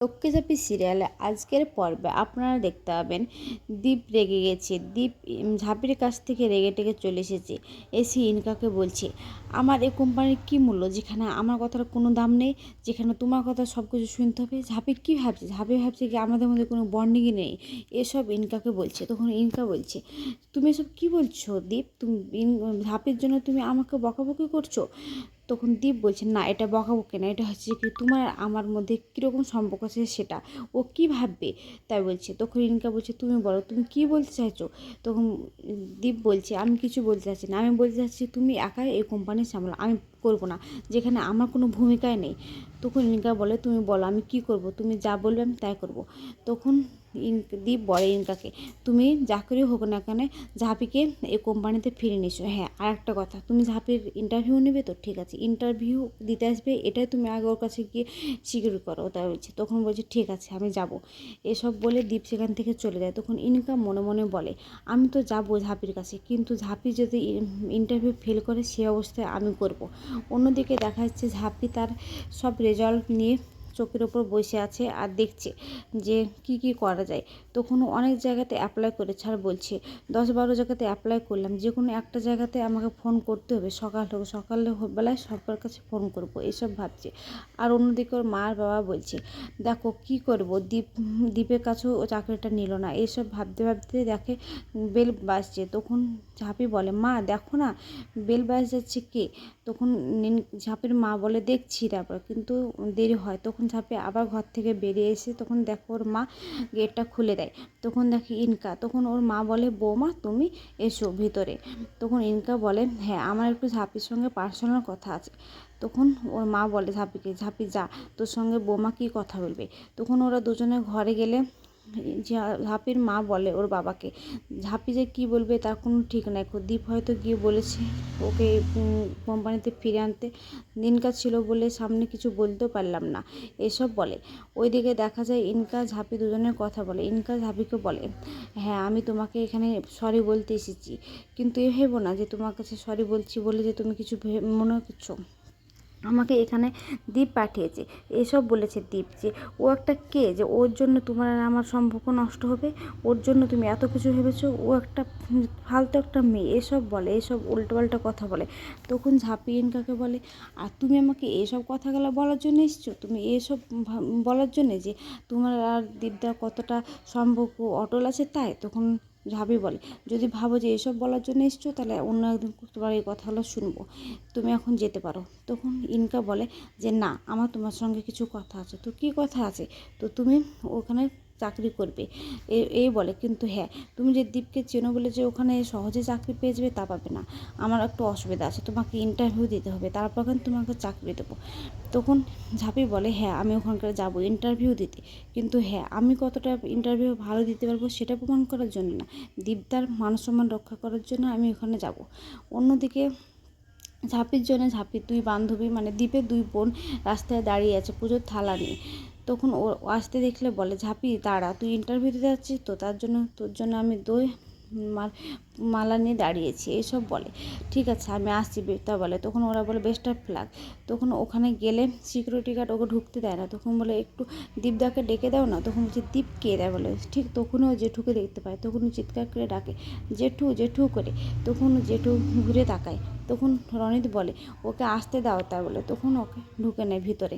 লক্ষ্মী ঝাঁপি সিরিয়ালে আজকের পর্বে আপনারা দেখতে পাবেন, দীপ রেগে গেছে, দীপ ঝাঁপির কাছ থেকে রেগে টেগে চলে এসেছে। এসে ইনকাকে বলছে, আমার এই কোম্পানির কী মূল্য? যেখানে আমার কথার কোনো দাম নেই, যেখানে তোমার কথা সব কিছু শুনতে হবে। ঝাঁপি কী ভাবছে? ঝাঁপি ভাবছে কি আমাদের মধ্যে কোনো বন্ডিংই নেই? এসব ইনকাকে বলছে। তখন ইনকা বলছে, তুমি এসব কী বলছো দীপ? তুমি ঝাঁপির জন্য তুমি আমাকে বকাবকি করছ? তখন দীপ বলছে, না, এটা বকাবকি না, এটা হচ্ছে কি তোমার আমার মধ্যে কীরকম সম্পর্ক আছে সেটা। ও কী ভাববে? তাই বলছে। তখন ইনকা বলছে, তুমি বলো, তুমি কী বলতে চাইছো? তখন দীপ বলছে, আমি কিছু বলতে চাচ্ছি না। আমি বলতে চাচ্ছি তুমি একাই এই কোম্পানি সামলা আমি করব না, যেখানে আমার কোনো ভূমিকাই নেই। তখন ইনকা বলে, তুমি বলো, আমি কি করব? তুমি যা বলবে আমি তাই করব। তখন দীপ বলে ইনকাকে তুমি যা করে হোক না কেন ঝাঁপিকে এই কোম্পানিতে ফিরে নিছো হ্যাঁ আর একটা কথা, তুমি ঝাঁপির ইন্টারভিউ নেবে তো? ঠিক আছে ইন্টারভিউ দিতে আসবে, এটাই তুমি আগে ওর কাছে গিয়ে স্বীকার করো তাই বলছে তখন বলছে, ঠিক আছে, আমি যাব। এসব বলে দীপ সেখান থেকে চলে যায়। তখন ইনকা মনে মনে বলে, আমি তো যাব ঝাঁপির কাছে, কিন্তু ঝাঁপি যদি ইন্টারভিউ ফেল করে সে অবস্থায় আমি করব। অন্যদিকে দেখা যাচ্ছে ঝাঁপি তার সব রেজাল্ট নিয়ে চোখের ওপর বসে আছে আর দেখছে যে কি কি করা যায়। তখন অনেক জায়গাতে অ্যাপ্লাই করেছে আর বলছে। দশ বারো জায়গাতে অ্যাপ্লাই করলাম, যে কোনো একটা জায়গাতে আমাকে ফোন করতে হবে, সকাল হোক, সকালে বেলায় সবার কাছে ফোন করব, এসব ভাবছে। আর অন্যদিকে ওর মার বাবা বলছে, দেখো কি করব, দীপ, দীপের কাছেও ও চাকরিটা নিল না। এসব ভাবতে ভাবতে দেখে বেল বাজছে, তখন ঝাঁপি বলে, মা, দেখো না, বেল বাজ যাচ্ছে কে? তখন ঝাঁপির মা বলে, দেখছি তারপর। কিন্তু দেরি হয়, তখন ঝাঁপি আবার ঘর থেকে বেরিয়ে এসে তখন দেখো ওর মা গেটটা খুলে দেয়। তখন দেখে ইনকা। তখন ওর মা বলে, বৌমা, তুমি এসো ভিতরে। তখন ইনকা বলে হ্যাঁ আমার একটু ঝাপির সঙ্গে পার্সোনাল কথা আছে। তখন ওর মা বলে, ঝাঁপিকে, ঝাঁপি, যা। তোর সঙ্গে বৌমা কি কথা বলবে? তখন ওরা দুজনে ঘরে গেলে ঝাঁপির মা বলে ওর বাবাকে। ঝাঁপি যে কী বলবে তার কোনো ঠিক নাই। দীপ হয়তো গিয়ে বলেছে ওকে কোম্পানিতে ফিরে আনতে। দিনকাজ ছিল বলে সামনে কিছু বলতেও পারলাম না। এসব বলে। ওইদিকে দেখা যায় ইনকা, ঝাঁপি দুজনের কথা বলে। ইনকা ঝাঁপিকে বলে হ্যাঁ আমি তোমাকে এখানে সরি বলতে এসেছি। কিন্তু এ ভেবো না যে তোমার কাছে সরি বলছি বলে যে তুমি কিছু মনে করছ। আমাকে এখানে দ্বীপ পাঠিয়েছে। এসব বলেছে দ্বীপ যে, ও একটা কে? যে, ওর জন্য তোমার আর আমার সম্পর্ক নষ্ট হবে? ওর জন্য তুমি এত কিছু ভেবেছো? ও একটা ফালতু একটা মেয়ে। এসব বলে, এসব উল্টোপাল্টা কথা বলে। তখন ঝাঁপিয়ে কাকে বলে, আর তুমি আমাকে এসব কথাগুলো বলার জন্য এসছো? তুমি এসব বলার জন্যে যে তোমার আর দীপদার কতটা সম্পর্ক অটল আছে তাই? তখন ঝাঁপি বলে, যদি ভাবো যে এসব বলার জন্য এসছো, তাহলে অন্য একদিন তোমার এই কথাগুলো শুনব। তুমি এখন যেতে পারো। তখন ইনকা বলে যে, না, আমার তোমার সঙ্গে কিছু কথা আছে। তো কী কথা আছে? তো তুমি ওখানে চাকরি করবে। এই বলে, কিন্তু হ্যাঁ তুমি যে দ্বীপকে চেনো বলে যে ওখানে সহজে চাকরি পেয়ে যাবে তা পাবে না। আমার একটু অসুবিধা আছে, তোমাকে ইন্টারভিউ দিতে হবে, তারপর কিন্তু তোমাকে চাকরি দেবো। তখন ঝাঁপি বলে হ্যাঁ আমি ওখানকার যাব ইন্টারভিউ দিতে। কিন্তু হ্যাঁ আমি কতটা ইন্টারভিউ ভালো দিতে পারব সেটা প্রমাণ করার জন্য না। দীপদার মান সম্মান রক্ষা করার জন্য আমি ওখানে যাব। অন্যদিকে ঝাঁপির জন্য ঝাঁপির দুই বান্ধবী মানে দ্বীপের দুই বোন রাস্তায় দাঁড়িয়ে আছে পুজোর থালা নিয়ে। তখন ও আসতে দেখলে বলে, ঝাঁপি, দাঁড়া, তুই ইন্টারভিউ দিতে যাচ্ছিস তো, তার জন্য, তোর জন্য আমি দই, মাল, মালা নিয়ে দাঁড়িয়েছি। এসব বলে। ঠিক আছে, আমি আসছি। তা বলে। তখন ওরা বলে, বেস্ট অফ লাক। তখন ওখানে গেলে সিকিউরিটি গার্ড ওকে ঢুকতে দেয় না। তখন বলে, একটু দীপদাকে ডেকে দাও না? তখন বলছে, দীপ কে? দেয় বলে, ঠিক তখনও ও জেঠুকে দেখতে পায়। তখন চিৎকার করে ডাকে, জেঠু জেঠু করে। তখন জেঠু ঘুরে তাকায়। তখন রনিত বলে, ওকে আসতে দাও। তাই বলে। তখন ওকে ঢুকে নেয় ভিতরে।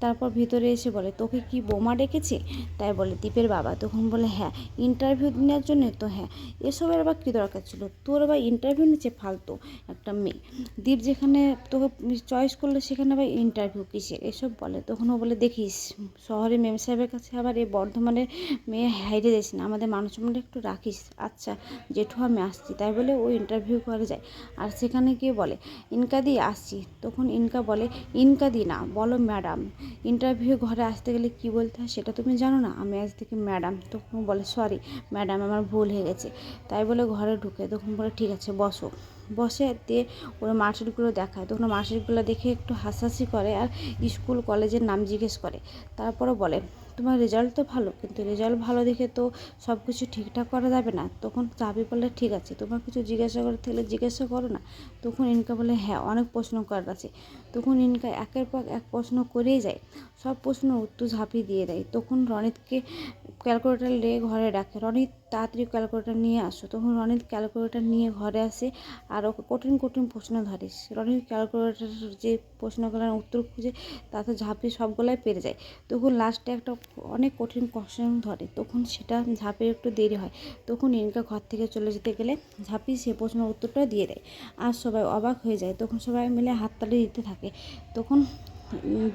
তারপর ভিতরে এসে বলে, তোকে কি বোমা ডেকেছে? তাই বলে, দীপের বাবা। তখন বলে হ্যাঁ ইন্টারভিউ নেওয়ার জন্য তো হ্যাঁ এসবের আবার কী দরকার ছিল? তোর আবার ইন্টারভিউ নিচ্ছে ফালতু একটা মেয়ে। দীপ যেখানে তোকে চয়েস করল সেখানে আবার ইন্টারভিউ কিসের? এসব বলে। তখন ও বলে, দেখিস শহরে মেম সাহেবের কাছে আবার এই বর্ধমানের মেয়ে হাইরে যাস না, আমাদের মানুষ সম্মানটা একটু রাখিস। আচ্ছা জেঠু, আমি আসছি। তাই বলে ও ইন্টারভিউ করে যায়। আর সেখানে গিয়ে বলে, ইনকা দি, আসছি। তখন ইনকা বলে, ইনকা দি না, বলো ম্যাডাম ইন্টারভিউ ঘরে আসতে গেলে কি বলতে হয় সেটা তুমি জানো না? আমি আজ থেকে ম্যাডাম তখন বলে সরি ম্যাডাম আমার ভুল হয়ে গেছে। তাই বলে ঘরে ঢুকে তখন বলে, ঠিক আছে, বসো। বসে দিয়ে ওরা মার্কশিটগুলো দেখায়। তখন মার্কশিটগুলো দেখে একটু হাসাহাসি করে আর স্কুল, কলেজের নাম জিজ্ঞেস করে। তারপরে বলে তোমার রেজাল্ট তো ভালো, কিন্তু রেজাল্ট ভালো দেখে তো সব কিছু ঠিকঠাক করা যাবে না। তখন চাবি বলে ঠিক আছে, তোমার কিছু জিজ্ঞাসা করে থাকলে জিজ্ঞাসা করো না। তখন ইনকা বলে হ্যাঁ অনেক প্রশ্ন করার আছে। তখন ইনকা একের পর এক প্রশ্ন করেই যায়। সব প্রশ্ন উত্তর ঝাঁপিয়ে দিয়ে দেয়। তখন রনিতকে ক্যালকুলেটার নিয়ে ঘরে ডাকে, রনিত তাড়াতাড়ি ক্যালকুলেটার নিয়ে আসো। তখন রনিত ক্যালকুলেটার নিয়ে ঘরে আসে আর ওকে কঠিন কঠিন প্রশ্ন ধরে। রনিত ক্যালকুলেটার যে প্রশ্নগুলোর উত্তর খুঁজে তাতে ঝাঁপিয়ে সবগুলাই পেরে যায়। তখন লাস্টে একটা অনেক কঠিন কোশ্চেন ধরে। তখন সেটা ঝাঁপিয়ে একটু দেরি হয়। তখন ইনকা ঘর থেকে চলে যেতে গেলে ঝাঁপিয়ে সে প্রশ্নের উত্তরটা দিয়ে দেয়। আর সবাই অবাক হয়ে যায়। তখন সবাই মিলে হাততালি দিতে থাকে। তখন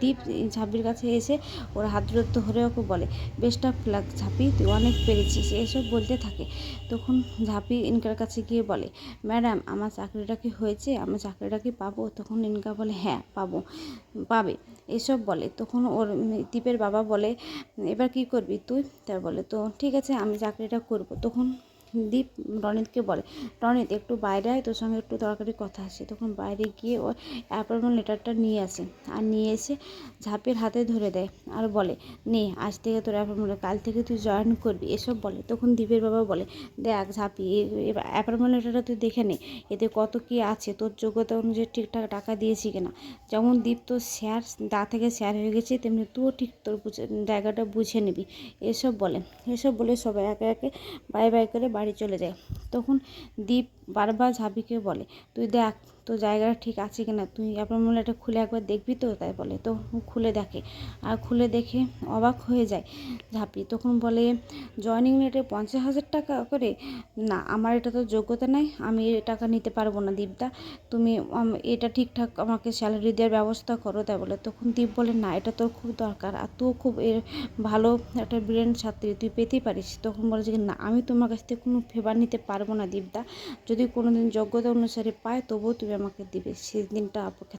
দীপ ঝাপির কাছে এসে ওর হাত ধরে ওকে বলে বেস্ট অফ লাক ঝাঁপি, তুই অনেক পেরেছিস, এসব বলতে থাকে। তখন ঝাঁপি ইনকার কাছে গিয়ে বলে, ম্যাডাম, আমার চাকরিটা কি হয়েছে? আমার চাকরিটা কি পাবো? তখন ইনকা বলে হ্যাঁ পাবো, পাবে। এসব বলে, তখন ওর দীপের বাবা বলে, এবার কি করবি তুই? তার বলে, তো ঠিক আছে, আমি চাকরিটা করব। তখন দীপ রনিতকে বলে, রনিত, একটু বাইরে আয়, তোর সঙ্গে একটু দরকারি কথা আছে। তখন বাইরে গিয়ে ওর অ্যাপয়েন্টমেন্ট লেটারটা নিয়ে আসে আর নিয়ে এসে ঝাঁপের হাতে ধরে দেয় আর বলে, নে, আজ থেকে তোর অ্যাপয়েন্টমেন্ট কাল থেকে তুই জয়েন করবি। এসব বলে। তখন দীপের বাবা বলে, দেখ ঝাঁপি অ্যাপয়েন্টমেন্ট লেটারটা তুই দেখে নে, এতে কত কী আছে, তোর যোগ্যতা অনুযায়ী ঠিকঠাক টাকা দিয়েছি কিনা। যেমন দীপ তোর স্যার দা থেকে স্যার হয়ে গেছে, তেমনি তুইও ঠিক তোর জায়গাটা বুঝে নিবি। এসব বলে এসব বলে সবাই একে একে বাই বাই করে বাড়ি চলে যায়। তখন দীপ বারবার ঝাঁপিকে বলে, তুই দেখ তো জায়গাটা ঠিক আছে কিনা? তুই আপনার মূলাটা খুলে একবার দেখবি তো? তাই বলে। তো খুলে দেখে, আর খুলে দেখে অবাক হয়ে যায় ঝাঁপি। তখন বলে জয়নিং রেটে পঞ্চাশ হাজার টাকা করে? না, আমার এটা তো যোগ্যতা নাই, আমি এ টাকা নিতে পারব না দীপদা। তুমি এটা ঠিকঠাক আমাকে স্যালারি দেওয়ার ব্যবস্থা করো। তাই বলে। তখন দীপ বলে, না, এটা তোর খুব দরকার, আর তুই খুব এর, ভালো একটা ব্রিলিয়েন্ট ছাত্রী, তুই পেতেই পারিস। তখন বলে যে, না, আমি তোমার কাছ থেকে কোনো ফেভার নিতে পারব না দীপদা। যদি কোনোদিন যোগ্যতা অনুসারে পায়, তবুও তুমি আমাকে দিবে। সেই দিনটা অপেক্ষা